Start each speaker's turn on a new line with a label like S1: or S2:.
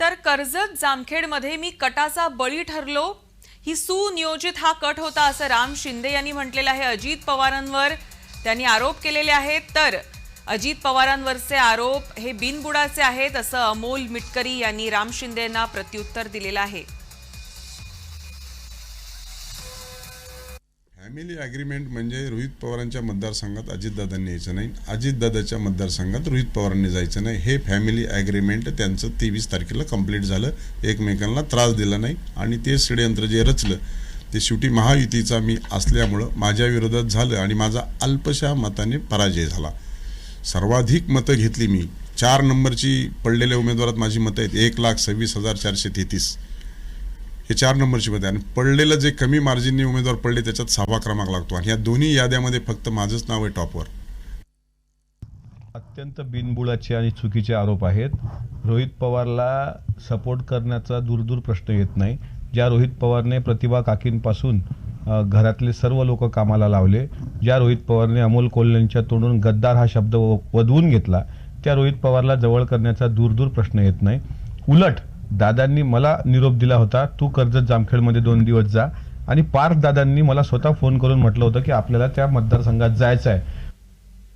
S1: तर कर्जत जामखेडमध्ये मी कटाचा बळी ठरलो. ही सुनियोजित हा कट होता असं राम शिंदे यांनी म्हटलेलं आहे अजित पवारांवर. त्यांनी आरोप केलेले आहेत. तर अजित पवारांवरचे आरोप हे बिनबुडाचे आहेत असं अमोल मिटकरी यांनी राम शिंदे यांना प्रत्युत्तर दिलेलं आहे.
S2: फॅमिली ॲग्रीमेंट म्हणजे रोहित पवारांच्या मतदारसंघात अजितदादांनी यायचं नाही. अजितदादाच्या मतदारसंघात रोहित पवारांनी जायचं नाही. हे फॅमिली ॲग्रीमेंट त्यांचं तेवीस तारखेला कंप्लीट झालं. एकमेकांना त्रास दिला नाही आणि ते षडयंत्र जे रचलं ते शेवटी महायुतीचा मी असल्यामुळं माझ्या विरोधात झालं आणि माझा अल्पशा मताने पराजय झाला. सर्वाधिक मतं घेतली मी. चार नंबरची पडलेल्या उमेदवारात माझी मतं आहेत. एक लाख सव्वीस हजार चारशे तेहतीस. हे चार नंबरची पद आहे. आणि पडलेलं जे कमी मार्जिनने उमेदवार पडले त्याच्यात सहावा क्रमांक लागतो. आणि या दोन्ही याद्यामध्ये फक्त माझंच नाव आहे टॉपवर.
S3: अत्यंत बिनबुडाचे आणि चुकीचे आरोप आहेत. रोहित पवारला सपोर्ट करण्याचा दूरदूर प्रश्न येत नाही. ज्या रोहित पवारने प्रतिभा काकींपासून घरातले सर्व लोक कामाला लावले ज्या रोहित पवारने अमोल कोल्हेंच्या तोंडून गद्दार हा शब्द व- घेतला त्या रोहित पवारला जवळ करण्याचा दूरदूर प्रश्न येत नाही. उलट दादांनी मला निरोप दिला होता तू कर्जत जामखेडमध्ये दोन दिवस जा. आणि पार्थ दादांनी मला स्वतः फोन करून म्हटलं होतं की आपल्याला त्या मतदारसंघात जायचं आहे